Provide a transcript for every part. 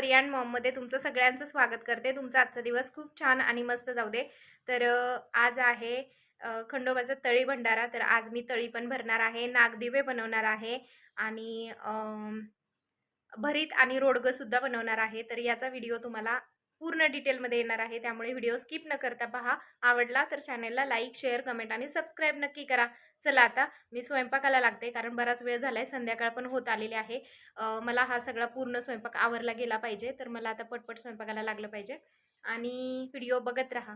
परियान मॉममध्ये तुमचं सगळ्यांचं स्वागत करते. तुमचा आजचा दिवस खूप छान आणि मस्त जाऊ दे. तर आज आहे खंडोबाचा तळी भंडारा. तर आज मी तळी पण भरणार आहे नागदिवे बनवणार आहे आणि भरीत आणि रोडगंसुद्धा बनवणार आहे. तर याचा व्हिडिओ तुम्हाला पूर्ण डिटेलमध्ये येणार आहे. त्यामुळे व्हिडिओ स्किप न करता पहा. आवडला तर चॅनलला लाईक शेअर कमेंट आणि सबस्क्राईब नक्की करा. चला आता मी स्वयंपाकाला लागते कारण बराच वेळ झाला आहे संध्याकाळ पण होत आलेली आहे. मला हा सगळा पूर्ण स्वयंपाक आवरला गेला पाहिजे. तर मला आता पटपट स्वयंपाकाला लागलं पाहिजे. आणि व्हिडिओ बघत राहा.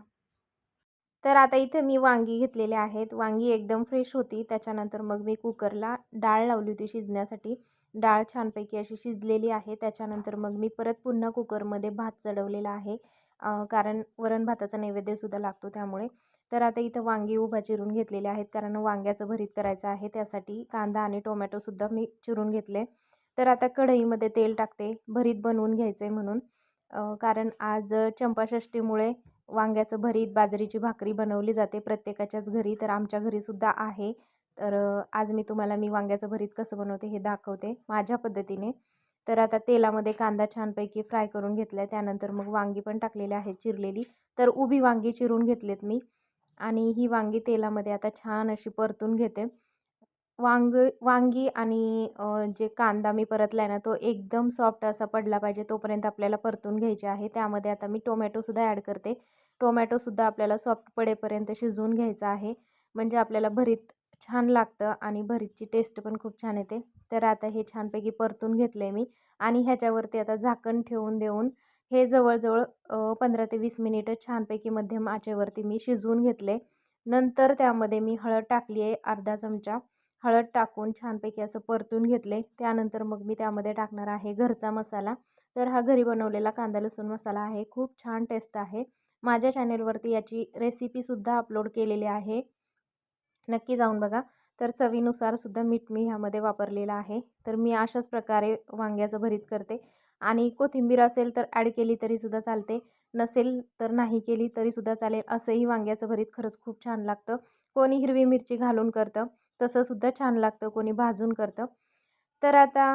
तर आता इथे मी वांगी घेतलेले आहेत. वांगी एकदम फ्रेश होती. त्याच्यानंतर मग मी कुकरला डाळ लावली होती शिजण्यासाठी. डाळ छानपैकी अशी शिजलेली आहे. त्याच्यानंतर मग मी परत पुन्हा कुकरमध्ये भात चढवलेला आहे. कारण वरण भाताचा नैवेद्यसुद्धा लागतो त्यामुळे. तर आता इथं वांगी उभा चिरून घेतलेले आहेत. कारण वांग्याचं भरीत करायचं आहे. त्यासाठी कांदा आणि टोमॅटोसुद्धा मी चिरून घेतले. तर आता कढईमध्ये तेल टाकते. भरीत बनवून घ्यायचं आहे म्हणून कारण आज चंपाषष्टीमुळे वांग्याचं भरीत बाजरीची भाकरी बनवली जाते प्रत्येकाच्याच घरी. तर आमच्या घरीसुद्धा आहे. तर आज मी तुम्हाला मी वांग्याचं भरीत कसं बनवते हे दाखवते माझ्या पद्धतीने. तर आता तेलामध्ये कांदा छानपैकी फ्राय करून घेतला आहे त्यानंतर मग वांगी पण टाकलेली आहेत चिरलेली. तर उभी वांगी चिरून घेतलेत मी. आणि ही वांगी तेलामध्ये आता छान अशी परतून घेते. वांग वांगी आणि जे कांदा मी परतला आहे ना तो एकदम सॉफ्ट असा पडला पाहिजे तोपर्यंत आपल्याला परतून घ्यायचे आहे. त्यामध्ये आता मी टोमॅटोसुद्धा ॲड करते. टोमॅटोसुद्धा आपल्याला सॉफ्ट पडेपर्यंत शिजवून घ्यायचं आहे. म्हणजे आपल्याला भरीत छान लागतं आणि भरीतची टेस्ट पण खूप छान येते. तर आता हे छानपैकी परतून घेतलं आहे मी आणि ह्याच्यावरती आता झाकण ठेवून देऊन हे जवळजवळ पंधरा ते वीस मिनिटं छानपैकी मध्यम आचेवरती मी शिजवून घेतले. नंतर त्यामध्ये मी हळद टाकली आहे अर्धा चमचा. हळद टाकून छानपैकी असं परतून घेतले. त्यानंतर मग मी त्यामध्ये टाकणार आहे घरचा मसाला. तर हा घरी बनवलेला कांदा लसूण मसाला आहे. खूप छान टेस्ट आहे. माझ्या चॅनेलवरती याची रेसिपीसुद्धा अपलोड केलेली आहे. नक्की जाऊन बघा. तर चवीनुसार सुद्धा मीठ मी ह्यामध्ये वापरलेलं आहे. तर मी अशाच प्रकारे वांग्याचं भरीत करते. आणि कोथिंबीर असेल तर ॲड केली तरीसुद्धा चालते. नसेल तर नाही केली तरीसुद्धा चालेल. असंही वांग्याचं भरीत खरंच खूप छान लागतं. कोणी हिरवी मिरची घालून करतं तसंसुद्धा छान लागतं. कोणी भाजून करतं. तर आता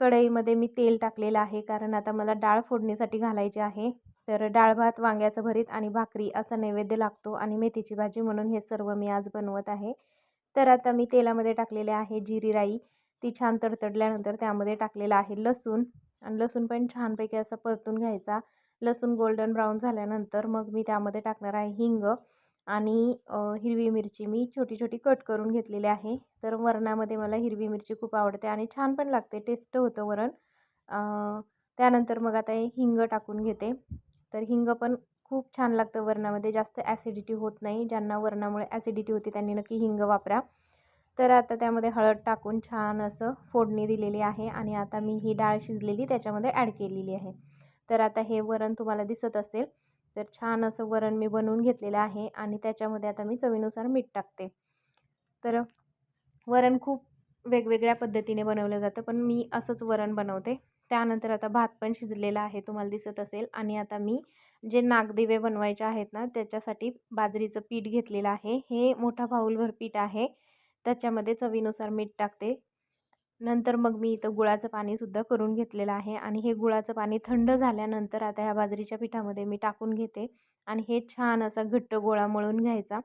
कढईमध्ये मी तेल टाकलेलं आहे कारण आता मला डाळ फोडणीसाठी घालायची आहे. तर डाळ भात वांग्याचं भरीत आणि भाकरी असा नैवेद्य लागतो आणि मेथीची भाजी म्हणून हे सर्व मी आज बनवत आहे. तर आता मी तेलामध्ये टाकलेले आहे जिरी राई. ती छान तडतडल्यानंतर त्यामध्ये टाकलेलं आहे लसूण. आणि लसूण पण छानपैकी असं परतून घ्यायचा. लसूण गोल्डन ब्राऊन झाल्यानंतर मग मी त्यामध्ये टाकणार आहे हिंग. आणि हिरवी मिरची मी छोटी छोटी कट करून घेतलेली आहे. तर वरणामध्ये मला हिरवी मिरची खूप आवडते आणि छान पण लागते. टेस्ट होतं वरण. त्यानंतर मग आता हे हिंग टाकून घेते. तर हिंग पण खूप छान लागतं वरणामध्ये. जास्त ॲसिडिटी होत नाही. ज्यांना वरणामुळे ॲसिडिटी होते त्यांनी नक्की हिंग वापरा. तर आता त्यामध्ये हळद टाकून छान असं फोडणी दिलेली आहे आणि आता मी ही डाळ शिजलेली त्याच्यामध्ये ॲड केलेली आहे. तर आता हे वरण तुम्हाला दिसत असेल. तर छान असं वरण मी बनवून घेतलेलं आहे आणि त्याच्यामध्ये आता मी चवीनुसार मीठ टाकते. तर वरण खूप वेगवेगळ्या पद्धतीने बनवलं जातं पण मी असंच वरण बनवते. त्यानंतर आता भात पण शिजलेला आहे तुम्हाला दिसत असेल. आणि आता मी जे नागदिवे बनवायचे आहेत ना त्याच्यासाठी बाजरीचं पीठ घेतलेलं आहे. हे मोठा भाऊलभर पीठ आहे. त्याच्यामध्ये चवीनुसार मीठ टाकते. नंतर मग मी इथं गुळाचं पाणीसुद्धा करून घेतलेलं आहे आणि हे गुळाचं पाणी थंड झाल्यानंतर आता ह्या बाजरीच्या पिठामध्ये मी टाकून घेते आणि हे छान असा घट्ट गोळा मळून घ्यायचा.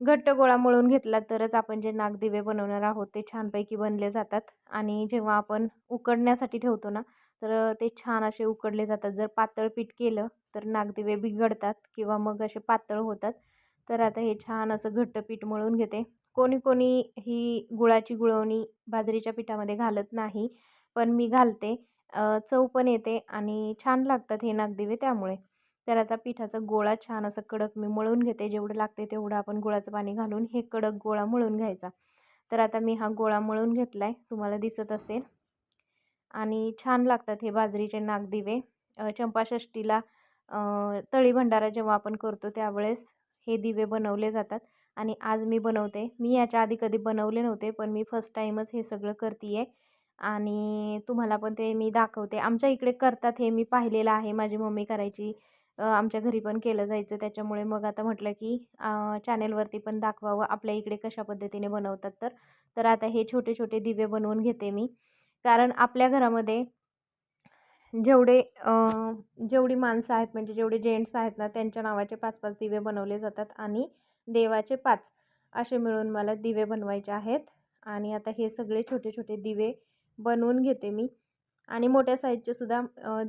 घट्ट गोळा मळून घेतला तरच आपण जे नागदिवे बनवणार आहोत ते छानपैकी बनले जातात आणि जेव्हा आपण उकडण्यासाठी ठेवतो ना तर ते छान असे उकडले जातात. जर पातळ पीठ केलं तर नागदिवे बिघडतात किंवा मग असे पातळ होतात. तर आता हे छान असं घट्ट पीठ मळून घेते. कोणी कोणी ही गुळाची गुळवणी बाजरीच्या पिठामध्ये घालत नाही पण मी घालते. चव पण येते आणि छान लागतात हे नागदिवे त्यामुळे. तर आता पिठाचा गोळा छान असं कडक मी मळून घेते. जेवढं लागते तेवढं आपण गुळाचं पाणी घालून हे कडक गोळा मळून घ्यायचा. तर आता मी हा गोळा मळून घेतला आहे तुम्हाला दिसत असेल. आणि छान लागतात हे बाजरीचे नागदिवे. चंपाषष्टीला तळी भंडारा जेव्हा आपण करतो त्यावेळेस हे दिवे बनवले जातात. आणि आज मी बनवते. मी याच्या आधी कधी बनवले नव्हते पण मी फर्स्ट टाईमच हे सगळं करते आहे आणि तुम्हाला पण ते मी दाखवते. आमच्या इकडे करतात हे मी पाहिलेलं आहे. माझी मम्मी करायची. आमच्या घरी पण केलं जायचं. त्याच्यामुळे मग आता म्हटलं की चॅनेलवरती पण दाखवावं. आपल्या इकडे कशा पद्धतीने बनवतात तर. तर आता हे छोटे छोटे दिवे बनवून घेते मी. कारण आपल्या घरामध्ये जेवढे जेवढी माणसं आहेत म्हणजे जेवढे जेंट्स आहेत ना त्यांच्या नावाचे पाच पाच दिवे बनवले जातात. आणि देवाचे पाच असे मिळून मला दिवे बनवायचे आहेत. आणि आता हे सगळे छोटे छोटे दिवे बनवून घेते मी. आणि मोठ्या साईजचे सुद्धा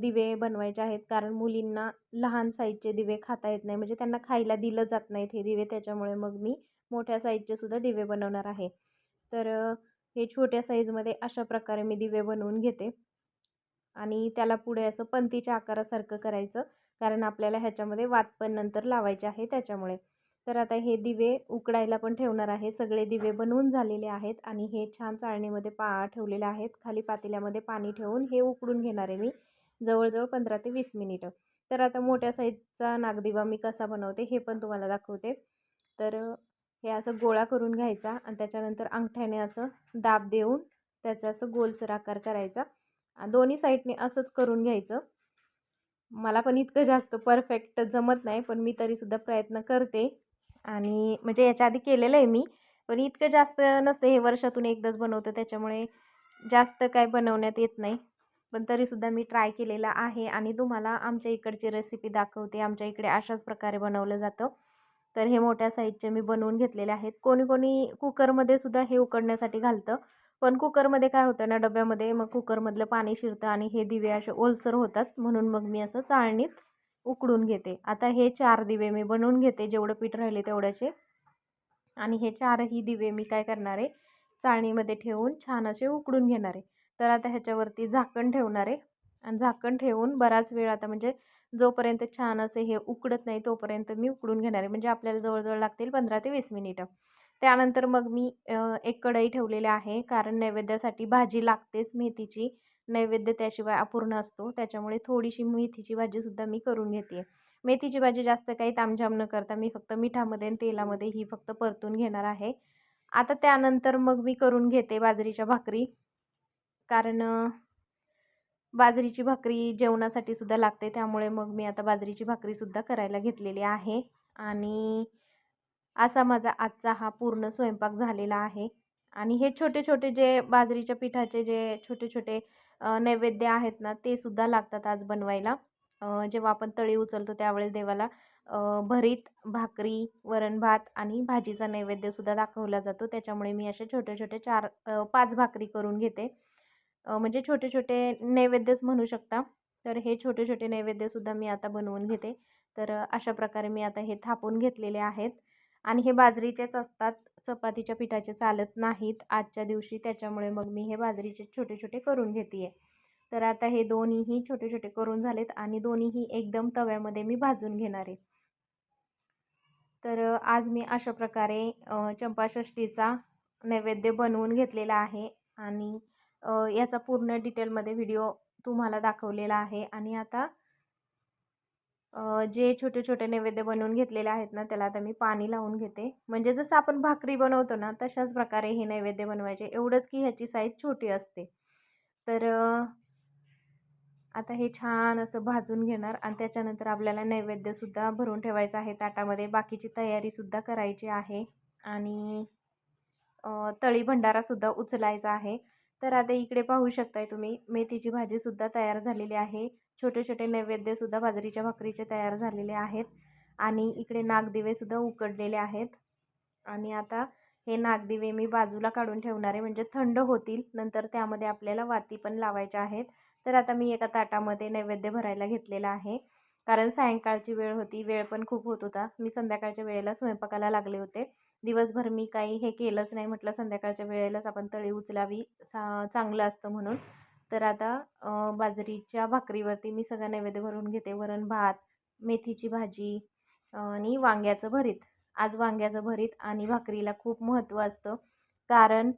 दिवे बनवायचे आहेत. कारण मुलींना लहान साईजचे दिवे खाता येत नाही. म्हणजे त्यांना खायला दिलं जात नाहीत हे दिवे. त्याच्यामुळे मग मी मोठ्या साईजचे सुद्धा दिवे बनवणार आहे. तर हे छोट्या साईजमध्ये अशा प्रकारे मी दिवे बनवून घेते. आणि त्याला पुढे असं पंतीच्या आकारासारखं करायचं. कारण आपल्याला ह्याच्यामध्ये वात पण नंतर लावायचे आहे त्याच्यामुळे. तर आता हे दिवे उकडायला पण ठेवणार आहे. सगळे दिवे बनवून झालेले आहेत आणि हे छान चाळणीमध्ये पा ठेवलेले आहेत. खाली पातेल्यामध्ये पाणी ठेवून हे उकडून घेणार आहे मी जवळजवळ पंधरा ते वीस मिनिटं. तर आता मोठ्या साईजचा नागदिवा मी कसा बनवते हे पण तुम्हाला दाखवते. तर हे असं गोळा करून घ्यायचा आणि त्याच्यानंतर अंगठ्याने असं दाब देऊन त्याचा असं गोलसर आकार करायचा. दोन्ही साईडने असंच करून घ्यायचं. मला पण इतकं जास्त परफेक्ट जमत नाही पण मी तरीसुद्धा प्रयत्न करते. आणि म्हणजे याच्या आधी केलेलं आहे मी. पण इतकं जास्त नसतं हे वर्षातून एकदाच बनवतं त्याच्यामुळे जास्त काय बनवण्यात येत नाही. पण तरीसुद्धा मी ट्राय केलेला आहे आणि तुम्हाला आमच्या इकडची रेसिपी दाखवते. आमच्या इकडे अशाच प्रकारे बनवलं जातं. तर हे मोठ्या साईजचे मी बनवून घेतलेले आहेत. कोणी कोणी कुकरमध्ये सुद्धा हे उकडण्यासाठी घालतं. पण कुकरमध्ये काय होतं ना डब्यामध्ये मग कुकरमधलं पाणी शिरतं आणि हे दिवे असे ओलसर होतात. म्हणून मग मी असं चाळणीत उकडून घेते. आता हे चार दिवे मी बनवून घेते. जेवढं पीठ राहिले तेवढ्याचे. आणि हे चारही दिवे मी काय करणार आहे? चाळणीमध्ये ठेवून छान असे उकडून घेणार आहे. तर आता ह्याच्यावरती झाकण ठेवणार आहे. आणि झाकण ठेवून बराच वेळ आता म्हणजे जोपर्यंत छान असे हे उकडत नाही तोपर्यंत मी उकडून घेणार आहे. म्हणजे आपल्याला जवळजवळ लागतील पंधरा ते वीस मिनिटं. त्यानंतर मग मी एक कढई ठेवलेली आहे. कारण नैवेद्यासाठी भाजी लागतेच मेथीची. नैवेद्य त्याशिवाय अपूर्ण असतो. त्याच्यामुळे थोडीशी मेथीची भाजीसुद्धा मी करून घेते. मेथीची भाजी जास्त काही तामझाम न करता मी फक्त मिठामध्ये आणि तेलामध्ये ही फक्त परतून घेणार आहे. आता त्यानंतर मग मी करून घेते बाजरीच्या भाकरी. कारण बाजरीची भाकरी जेवणासाठी सुद्धा लागते. त्यामुळे मग मी आता बाजरीची भाकरीसुद्धा करायला घेतलेली आहे. आणि असा माझा आजचा हा पूर्ण स्वयंपाक झालेला आहे. आणि हे छोटे छोटे जे बाजरीच्या पिठाचे जे छोटे छोटे नैवेद्य आहेत ना ते सुद्धा लागतात आज बनवायला. जेव्हा आपण तळी उचलतो त्यावेळेस देवाला भरीत भाकरी वरण भात आणि भाजीचा नैवेद्यसुद्धा दाखवला जातो. त्याच्यामुळे मी असे छोटे छोटे चार पाच भाकरी करून घेते. म्हणजे छोटे छोटे नैवेद्यच म्हणू शकता. तर हे छोटे छोटे नैवेद्यसुद्धा मी आता बनवून घेते. तर अशा प्रकारे मी आता हे थापून घेतलेले आहेत. आणि हे बाजरीचेच असतात. चपातीच्या पिठाचे चालत नाहीत. आजच्या दिवशी त्याच्यामुळे मग मी हे बाजरीचे छोटे छोटे करून घेते आहे तर आता हे दोन्हीही छोटे छोटे करून झालेत आणि दोन्हीही एकदम तव्यामध्ये मी भाजून घेणार आहे. तर आज मी अशा प्रकारे चंपाषष्टीचा नैवेद्य बनवून घेतलेला आहे आणि याचा पूर्ण डिटेलमध्ये व्हिडिओ तुम्हाला दाखवलेला आहे. आणि आता जे छोटे छोटे नैवेद्य बनवून घेतलेले आहेत ना त्याला आता मी पाणी लावून घेते. म्हणजे जसं आपण भाकरी बनवतो ना तशाच प्रकारे हे नैवेद्य बनवायचे. एवढंच की ह्याची साईज छोटी असते. तर आता हे छान असं भाजून घेणार आणि त्याच्यानंतर आपल्याला नैवेद्यसुद्धा भरून ठेवायचं आहे. ताटामध्ये बाकीची तयारीसुद्धा करायची आहे. आणि तळी भंडारासुद्धा उचलायचा आहे. तर आता इकडे पाहू शकताय तुम्ही मेथीची भाजीसुद्धा तयार झालेली आहे. छोटे छोटे नैवेद्यसुद्धा बाजरीच्या भाकरीचे तयार झालेले आहेत. आणि इकडे नागदिवेसुद्धा उकडलेले आहेत. आणि आता हे नागदिवे मी बाजूला काढून ठेवणार आहे म्हणजे थंड होतील नंतर त्यामध्ये आपल्याला वाती पण लावायच्या आहेत. तर आता मी एका ताटामध्ये नैवेद्य भरायला घेतलेला आहे. कारण सायंकाळची वेळ होती वेळ पण खूप होत होता. मी संध्याकाळच्या वेळेला स्वयंपाकाला लागले होते. दिवसभर मी काही हे केलंच नाही म्हटलं संध्याकाळच्या वेळेलाच आपण तळी उचलावी सा चांगलं असतं म्हणून. तर आता बाजरीच्या भाकरीवरती मी सगळं नैवेद्य भरून घेते. वरण भात मेथीची भाजी आणि वांग्याचं भरीत. आज वांग्याचं भरीत आणि भाकरीला खूप महत्त्व असतं. कारण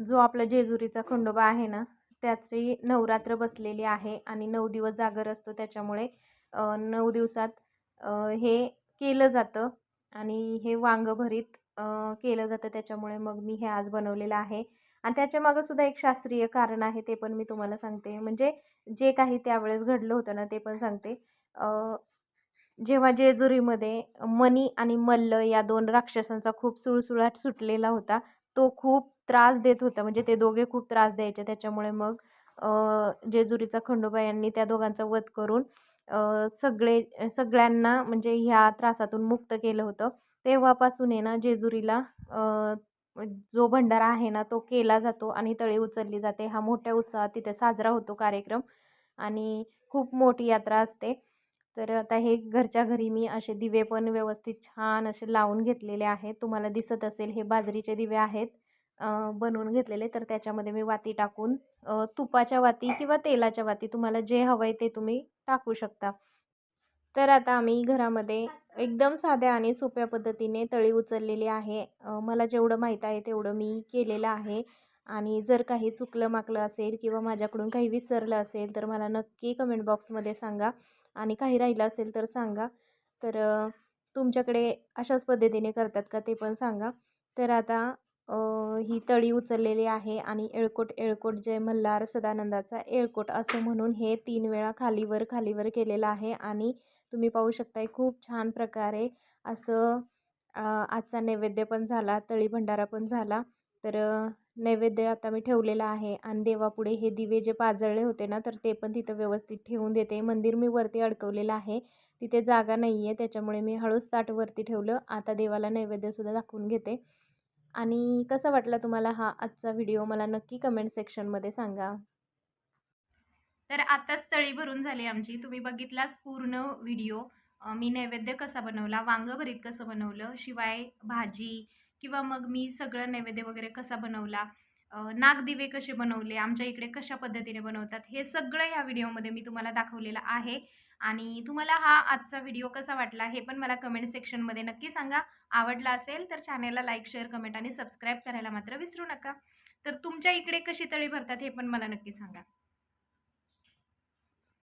जो आपला जेजुरीचा खंडोबा आहे ना त्याची नवरात्र बसलेली आहे आणि नऊ दिवस जागर असतो त्याच्यामुळे नऊ दिवसात हे केलं जातं आणि हे वांगभरीत केलं जातं त्याच्यामुळे मग मी हे आज बनवलेलं आहे. आणि त्याच्यामागंसुद्धा सुद्धा एक शास्त्रीय कारण आहे ते पण मी तुम्हाला सांगते. म्हणजे जे काही त्यावेळेस घडलं होतं ना ते पण सांगते. जेव्हा जेजुरीमध्ये मनी आणि मल्ल या दोन राक्षसांचा खूप सुळसुळाट सुटलेला होता तो खूप त्रास देत होत्या म्हणजे ते दोघे खूप त्रास द्यायचे. त्याच्यामुळे मग जेजुरीचा खंडोबा यांनी त्या दोघांचा वध करून सगळे सगळ्यांना म्हणजे ह्या त्रासातून मुक्त केलं होतं. तेव्हापासून आहे ना जेजुरीला जो भंडारा आहे ना तो केला जातो आणि तळी उचलली जाते. हा मोठ्या उत्साहात तिथे साजरा होतो कार्यक्रम आणि खूप मोठी यात्रा असते. तर आता हे घरच्या घरी मी असे दिवे पण व्यवस्थित छान असे लावून घेतलेले आहेत. तुम्हाला दिसत असेल हे बाजरीचे दिवे आहेत. बनवून घेतलेले. तर त्याच्यामध्ये मी वाती टाकून तुपाच्या वाती किंवा तेलाच्या वाती तुम्हाला जे हवं आहे ते तुम्ही टाकू शकता. तर आता आम्ही घरामध्ये एकदम साध्या आणि सोप्या पद्धतीने तळी उचललेली आहे. मला जेवढं माहीत आहे तेवढं मी केलेलं आहे. आणि जर काही चुकलं माकलं असेल किंवा माझ्याकडून काही विसरलं असेल तर मला नक्की कमेंट बॉक्समध्ये सांगा. आणि काही राहिलं असेल तर सांगा. तर तुमच्याकडे अशाच पद्धतीने करतात का ते पण सांगा. तर आता ही तळी उचललेली आहे आणि येळकोट येळकोट जय मल्हार सदानंदाचा येळकोट असं म्हणून हे तीन वेळा खालीवर खालीवर केलेलं आहे आणि तुम्ही पाहू शकताय खूप छान प्रकारे असं आजचा नैवेद्य पण झाला तळी भंडारा पण झाला. तर नैवेद्य आता मी ठेवलेला आहे आणि देवापुढे हे दिवे जे पाजळले होते ना तर ते पण तिथं व्यवस्थित ठेवून देते. मंदिर मी वरती अडकवलेलं आहे. तिथे जागा नाही आहे त्याच्यामुळे मी हळूच ताट वरती ठेवलं. आता देवाला नैवेद्यसुद्धा दाखवून घेते. आणि कसा वाटला तुम्हाला हा आजचा व्हिडिओ? मला नक्की कमेंट सेक्शनमध्ये सांगा. तर आत्ताच तळी भरून झाली आमची. तुम्ही बघितलाच पूर्ण व्हिडिओ. मी नैवेद्य कसा बनवला वांगं भरीत कसं बनवलं शिवाय भाजी किंवा मग मी सगळं नैवेद्य वगैरे कसा बनवला नागदिवे कसे बनवले आमच्या इकडे कशा पद्धतीने बनवतात हे सगळं ह्या व्हिडिओमध्ये मी तुम्हाला दाखवलेलं आहे. आणि तुम्हाला हा आजचा व्हिडिओ कसा वाटला हे पण मला कमेंट सेक्शनमध्ये नक्की सांगा. आवडला असेल तर चॅनेलला लाईक शेअर कमेंट आणि सबस्क्राईब करायला मात्र विसरू नका. तर तुमच्या इकडे कशी तळी भरतात हे पण मला नक्की सांगा.